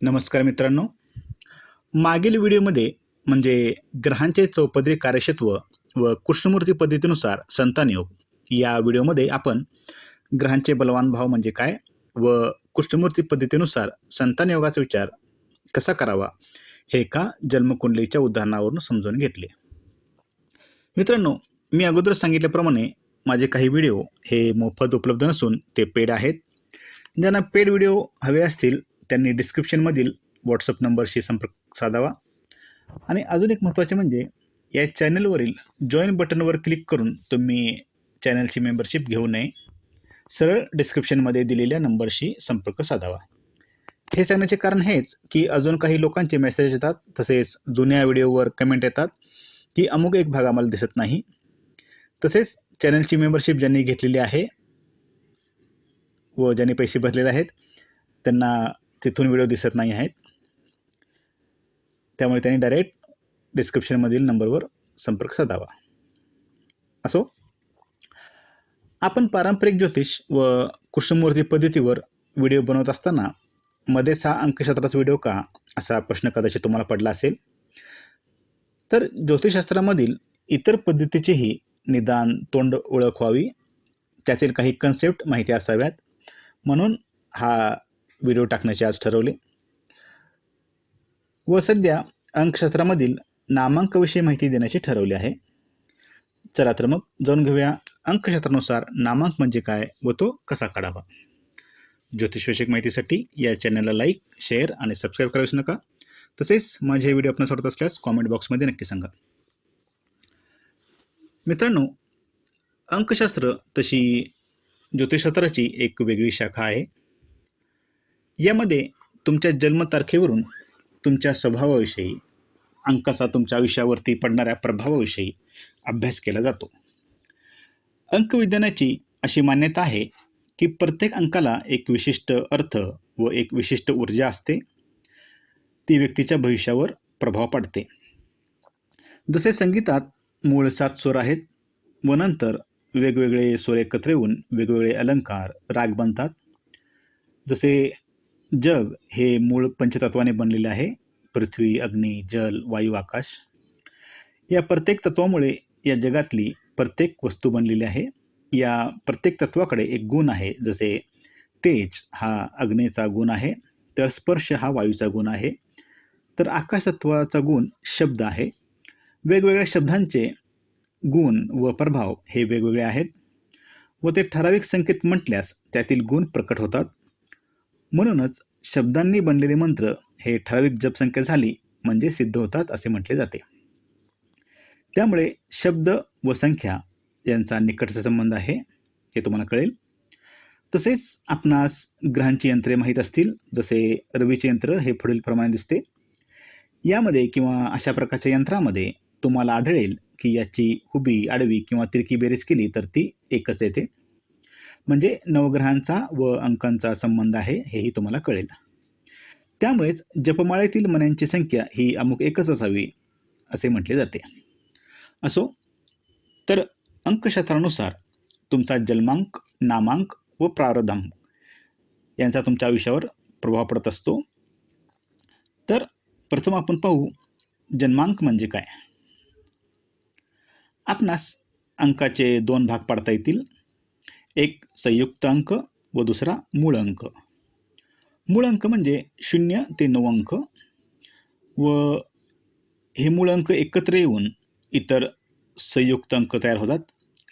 नमस्कार मित्रांनो. मागील व्हिडिओमध्ये म्हणजे ग्रहांचे चौपदरी कार्यक्षेत्व व कृष्णमूर्ती पद्धतीनुसार संतान योग या व्हिडिओमध्ये आपण ग्रहांचे बलवान भाव म्हणजे काय व कृष्णमूर्ती पद्धतीनुसार संतान योगाचा विचार कसा करावा हे एका जन्मकुंडलीच्या उदाहरणावरून समजून घेतले. मित्रांनो मी अगोदर सांगितल्याप्रमाणे माझे काही व्हिडिओ हे मोफत उपलब्ध नसून ते पेड आहेत. ज्यांना पेड व्हिडिओ हवे असतील त्यांनी डिस्क्रिप्शनमधील व्हॉट्सअप नंबरशी संपर्क साधावा. आणि अजून एक महत्त्वाचे म्हणजे या चॅनलवरील जॉईन बटनवर क्लिक करून तुम्ही चॅनलची मेंबरशिप घेऊ नये. सरळ डिस्क्रिप्शनमध्ये दिलेल्या नंबरशी संपर्क साधावा. हे सांगण्याचे कारण हेच की अजून काही लोकांचे मेसेज येतात तसेच जुन्या व्हिडिओवर कमेंट येतात की अमुक एक भाग आम्हाला दिसत नाही. तसेच चॅनलची मेंबरशिप ज्यांनी घेतलेली आहे व ज्यांनी पैसे भरलेले आहेत त्यांना तिथून व्हिडिओ दिसत नाही आहेत. त्यामुळे त्यांनी डायरेक्ट डिस्क्रिप्शनमधील नंबरवर संपर्क साधावा. असो आपण पारंपरिक ज्योतिष व कृष्णमूर्ती पद्धतीवर व्हिडिओ बनवत असताना मध्येच हा अंकशास्त्राचा व्हिडिओ का असा प्रश्न कदाचित तुम्हाला पडला असेल. तर ज्योतिषशास्त्रामधील इतर पद्धतीचेही निदान तोंड ओळख व्हावी. त्यातील काही कन्सेप्ट माहिती असाव्यात. म्हणून हा व्हिडिओ टाकण्याचे आज ठरवले. व सध्या अंकशास्त्रामधील नामांकाविषयी माहिती देण्याचे ठरवले आहे. चला तर मग जाऊन घेऊया अंकशास्त्रानुसार नामांक म्हणजे काय व तो कसा काढावा. ज्योतिषविषयक माहितीसाठी या चॅनलला लाईक शेअर आणि सबस्क्राईब करावीच नका. तसेच माझे व्हिडिओ आपण सोडत असल्यास कॉमेंट बॉक्समध्ये नक्की सांगा. मित्रांनो अंकशास्त्र तशी ज्योतिषशास्त्राची एक वेगळी शाखा आहे. यामध्ये तुमच्या जन्मतारखेवरून तुमच्या स्वभावाविषयी अंकाचा तुमच्या आयुष्यावरती पडणाऱ्या प्रभावाविषयी अभ्यास केला जातो. अंकविज्ञानाची अशी मान्यता आहे की प्रत्येक अंकाला एक विशिष्ट अर्थ व एक विशिष्ट ऊर्जा असते. ती व्यक्तीच्या भविष्यावर प्रभाव पाडते. जसे संगीतात मूळ सात स्वर आहेत व नंतर वेगवेगळे स्वर एकत्र येऊन वेगवेगळे अलंकार राग बनतात. जसे जग हे मूळ पंचतत्वाने बनलेले आहे. पृथ्वी अग्नी जल वायू आकाश. या प्रत्येक तत्वामुळे या जगातली प्रत्येक वस्तू बनलेली आहे. या प्रत्येक तत्वाकडे एक गुण आहे जसे तेज हा अग्नीचा गुण आहे तर स्पर्श हा वायूचा गुण आहे. तर आकाशतत्वाचा गुण शब्द आहे. वेगवेगळ्या शब्दांचे गुण व प्रभाव हे वेगवेगळे आहेत. व ते ठराविक संकेत म्हटल्यास त्यातील गुण प्रकट होतात. म्हणूनच शब्दांनी बनलेले मंत्र हे ठराविक जपसंख्या झाली म्हणजे सिद्ध होतात असे म्हटले जाते. त्यामुळे शब्द व संख्या यांचा निकटचा संबंध आहे हे तुम्हाला कळेल. तसेच आपणास ग्रहांची यंत्रे माहीत असतील जसे रवीचे यंत्र हे पुढील प्रमाणे दिसते. यामध्ये किंवा अशा प्रकारच्या यंत्रामध्ये तुम्हाला आढळेल की याची हुबी आडवी किंवा तिरकी बेरीज केली तर ती एकच येते. म्हणजे नवग्रहांचा व अंकांचा संबंध आहे हेही तुम्हाला कळेल. त्यामुळेच जपमाळेतील मण्यांची संख्या ही अमुक एकच असावी असे म्हटले जाते. असो तर अंकशास्त्रानुसार तुमचा जन्मांक नामांक व प्रारधांक यांचा तुमच्या आयुष्यावर प्रभाव पडत असतो. तर प्रथम आपण पाहू जन्मांक म्हणजे काय? आपणास अंकाचे दोन भाग पाडता येतील. एक संयुक्त अंक व दुसरा मूळ अंक मूळ अंक म्हणजे शून्य ते नऊ अंक व हे मूळ अंक एकत्र येऊन इतर संयुक्त अंक तयार होतात.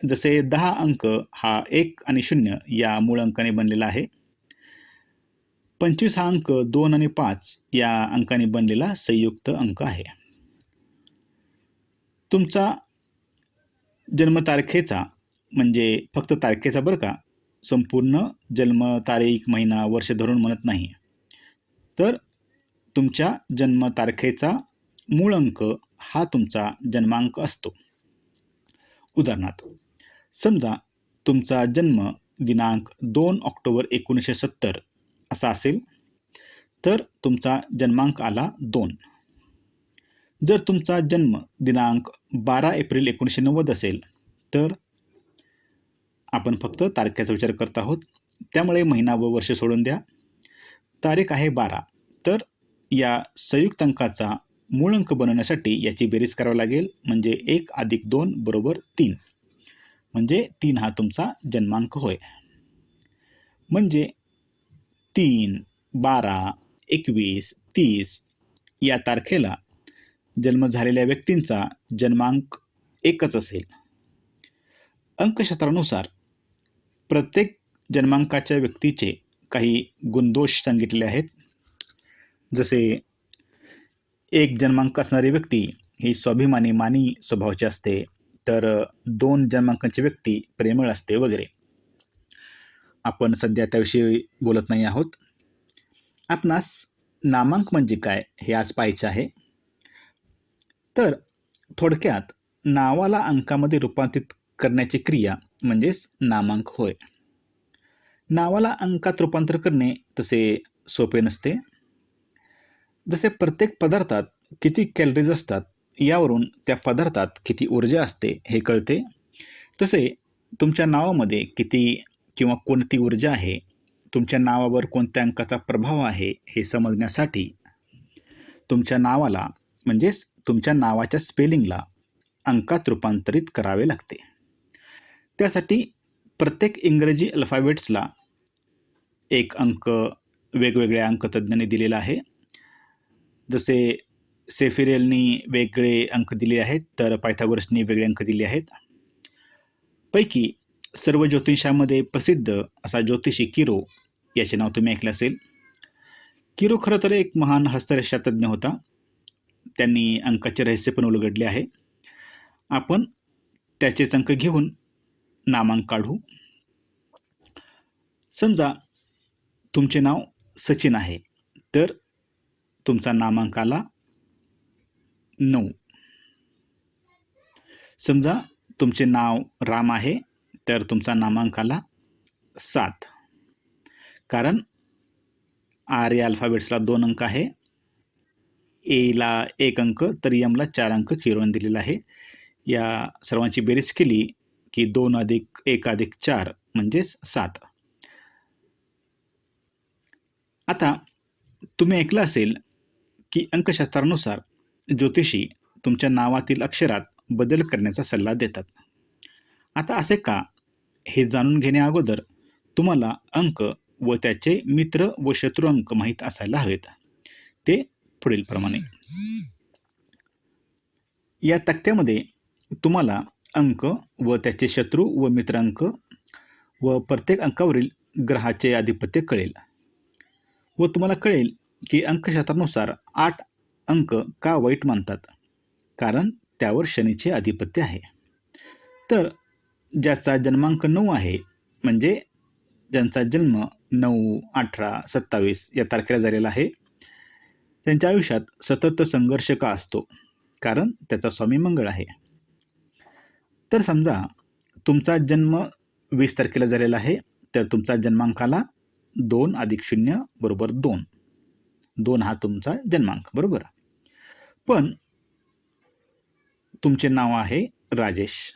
जसे दहा अंक हा एक आणि शून्य या मूळ अंकाने बनलेला आहे. पंचवीस हा अंक दोन आणि पाच या अंकाने बनलेला संयुक्त अंक आहे. तुमचा जन्मतारखेचा म्हणजे फक्त तारखेचा बरं का संपूर्ण जन्मतारीख महिना वर्ष धरून म्हणत नाही तर तुमच्या जन्मतारखेचा मूळ अंक हा तुमचा जन्मांक असतो. उदाहरणार्थ समजा तुमचा जन्म दिनांक दोन ऑक्टोबर एकोणीसशे सत्तर असा असेल तर तुमचा जन्मांक आला दोन. जर तुमचा जन्म दिनांक बारा एप्रिल एकोणीसशे नव्वद असेल तर आपण फक्त तारखेचा विचार करत आहोत. त्यामुळे महिना व वर्ष सोडून द्या. तारीख आहे बारा. तर या संयुक्त अंकाचा मूळ अंक बनवण्यासाठी याची बेरीज करावी लागेल. म्हणजे एक अधिक दोन बरोबर तीन. म्हणजे तीन हा तुमचा जन्मांक होय. म्हणजे तीन बारा एकवीस तीस या तारखेला जन्म झालेल्या व्यक्तींचा जन्मांक एकच असेल. अंकशास्त्रानुसार प्रत्येक जन्मांकाच्या व्यक्तीचे काही गुणदोष सांगितले आहेत. जसे एक जन्मांक असणारी व्यक्ती ही स्वाभिमानी मानी स्वभावाची असते तर दोन जन्मांकांची व्यक्ती प्रेमळ असते वगैरे. आपण सध्या त्याविषयी बोलत नाही आहोत. आपणास नामांक म्हणजे काय हे आज पाहायचे आहे. तर थोडक्यात नावाला अंकामध्ये रूपांतरित करण्याची क्रिया म्हणजेच नामांक होय. नावाला अंकात रूपांतर करणे तसे सोपे नसते. जसे प्रत्येक पदार्थात किती कॅलरीज असतात यावरून त्या पदार्थात किती ऊर्जा असते हे कळते. तसे तुमच्या नावामध्ये किती किंवा कोणती ऊर्जा आहे तुमच्या नावावर कोणत्या अंकाचा प्रभाव आहे हे समजण्यासाठी तुमच्या नावाला म्हणजेच तुमच्या नावाच्या स्पेलिंगला अंकात रूपांतरित करावे लागते. त्यासाठी प्रत्येक इंग्रजी अल्फाबेट्सला एक अंक वेगवेगळ्या अंकतज्ज्ञांनी दिलेला आहे. जसे सेफिरेलनी वेगळे अंक दिले आहेत तर पायथागोरसनी वेगळे अंक दिले आहेत. पैकी सर्व ज्योतिषामध्ये प्रसिद्ध असा ज्योतिषी किरो याचे नाव तुम्ही ऐकलं असेल. किरो खरं तर एक महान हस्तरेषातज्ञ होता. त्यांनी अंकाचे रहस्य पण उलगडले आहे. आपण त्याचेच अंक घेऊन नामांक काढू. समजा तुमचे नाव सचिन आहे तर तुमचा नामांक आला नऊ. समजा तुमचे नाव राम आहे तर तुमचा नामांक आला सात. कारण आर या अल्फाबेट्सला दोन अंक आहे. एला एक अंक तर यमला चार अंक किरवण दिलेला आहे. या सर्वांची बेरीज केली की दोन अधिक एक अधिक चार म्हणजेच सात. आता तुम्ही ऐकलं असेल की अंकशास्त्रानुसार ज्योतिषी तुमच्या नावातील अक्षरात बदल करण्याचा सल्ला देतात. आता असे का? हे जाणून घेण्या अगोदर तुम्हाला अंक व त्याचे मित्र व शत्रू अंक माहीत असायला हवेत. ते पुढीलप्रमाणे. या तक्त्यामध्ये तुम्हाला अंक व त्याचे शत्रू व मित्रांक व प्रत्येक अंकावरील ग्रहाचे आधिपत्य कळेल. व तुम्हाला कळेल की अंकशास्त्रानुसार आठ अंक का वाईट मानतात? कारण त्यावर शनीचे आधिपत्य आहे. तर ज्याचा जन्मांक नऊ आहे म्हणजे ज्यांचा जन्म नऊ अठरा सत्तावीस या तारखेला झालेला आहे त्यांच्या आयुष्यात सतत संघर्ष का असतो? कारण त्याचा स्वामी मंगळ आहे. तर समजा तुमचा जन्म वीस तारखेला झालेला आहे तर तुमचा जन्मांकाला दोन अधिक शून्य बरोबर दोन. दोन हा तुमचा जन्मांक बरोबर? पण तुमचे नाव आहे राजेश.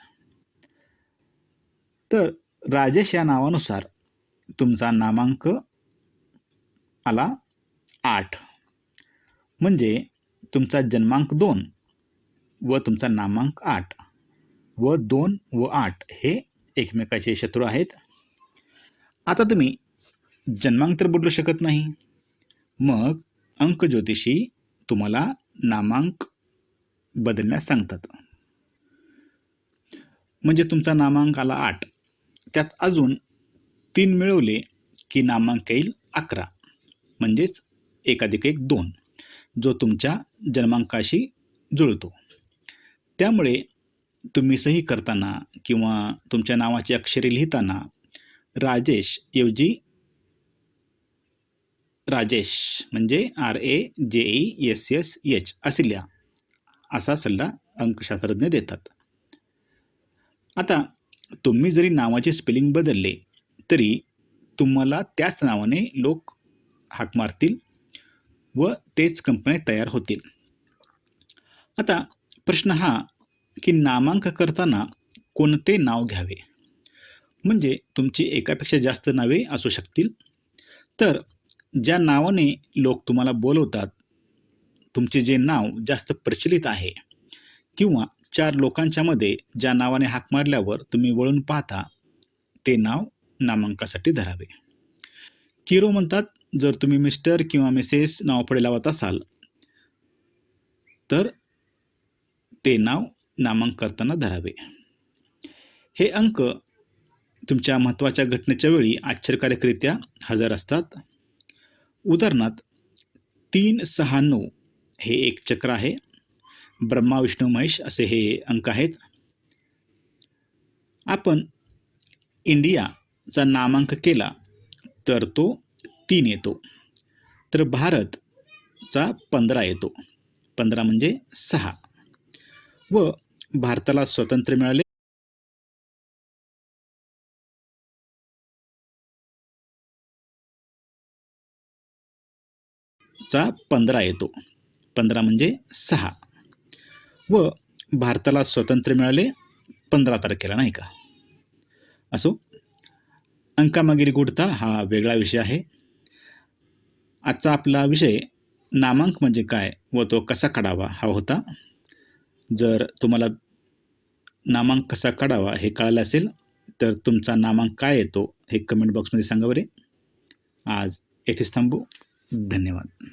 तर राजेश या नावानुसार तुमचा नामांक आला आठ. म्हणजे तुमचा जन्मांक दोन व तुमचा नामांक आठ. व दोन व आठ हे एकमेकाचे शत्रू आहेत. आता तुम्ही जन्मांक तर बदलू शकत नाही. मग अंक ज्योतिषी तुम्हाला नामांक बदलण्यास सांगतात. म्हणजे तुमचा नामांक आला आठ. त्यात अजून तीन मिळवले की नामांक येईल अकरा. म्हणजेच एकाधिक एक दोन जो तुमच्या जन्मांकाशी जुळतो. त्यामुळे तुम्ही सही करताना किंवा तुमच्या नावाची अक्षरे लिहिताना राजेश ऐवजी राजेश म्हणजे आर ए जे ई एस एस एच असे लिहा. असा सल्ला अंकशास्त्रज्ञ देतात. आता तुम्ही जरी नावाचे स्पेलिंग बदलले तरी तुम्हाला त्याच नावाने लोक हाक मारतील व तेच कंपन्या तयार होतील. आता प्रश्न हा की नामांक करताना कोणते नाव घ्यावे? म्हणजे तुमची एकापेक्षा जास्त नावे असू शकतील. तर ज्या नावाने लोक तुम्हाला बोलवतात तुमचे जे नाव जास्त प्रचलित आहे किंवा चार लोकांच्यामध्ये ज्या नावाने हाक मारल्यावर तुम्ही वळून पाहता ते नाव नामांकासाठी धरावे. किरो म्हणतात जर तुम्ही मिस्टर किंवा मिसेस नाव पुढे लावत असाल तर ते नाव नामांक करताना धरावे. हे अंक तुमच्या महत्त्वाच्या घटनेच्या वेळी आश्चर्यकारकरित्या हजर असतात. उदाहरणार्थ तीन सहा नऊ हे एक चक्र आहे. ब्रह्मा विष्णू महेश असे हे अंक आहेत. आपण इंडियाचा नामांक केला तर तो तीन येतो. तर भारतचा पंधरा येतो. पंधरा म्हणजे सहा. व भारताला स्वातंत्र्य मिळाले. चा पंधरा येतो. पंधरा म्हणजे सहा. व भारताला स्वातंत्र्य मिळाले पंधरा तारखेला नाही का? असो अंकामागील गुढता हा वेगळा विषय आहे. आजचा आपला विषय नामांक म्हणजे काय व तो कसा काढावा हा होता. जर तुम्हाला नामांक कसा काढावा हे कळालं असेल तर तुमचा नामांक काय येतो हे कमेंट बॉक्समध्ये सांगा बरे. आज येथेच थांबू. धन्यवाद.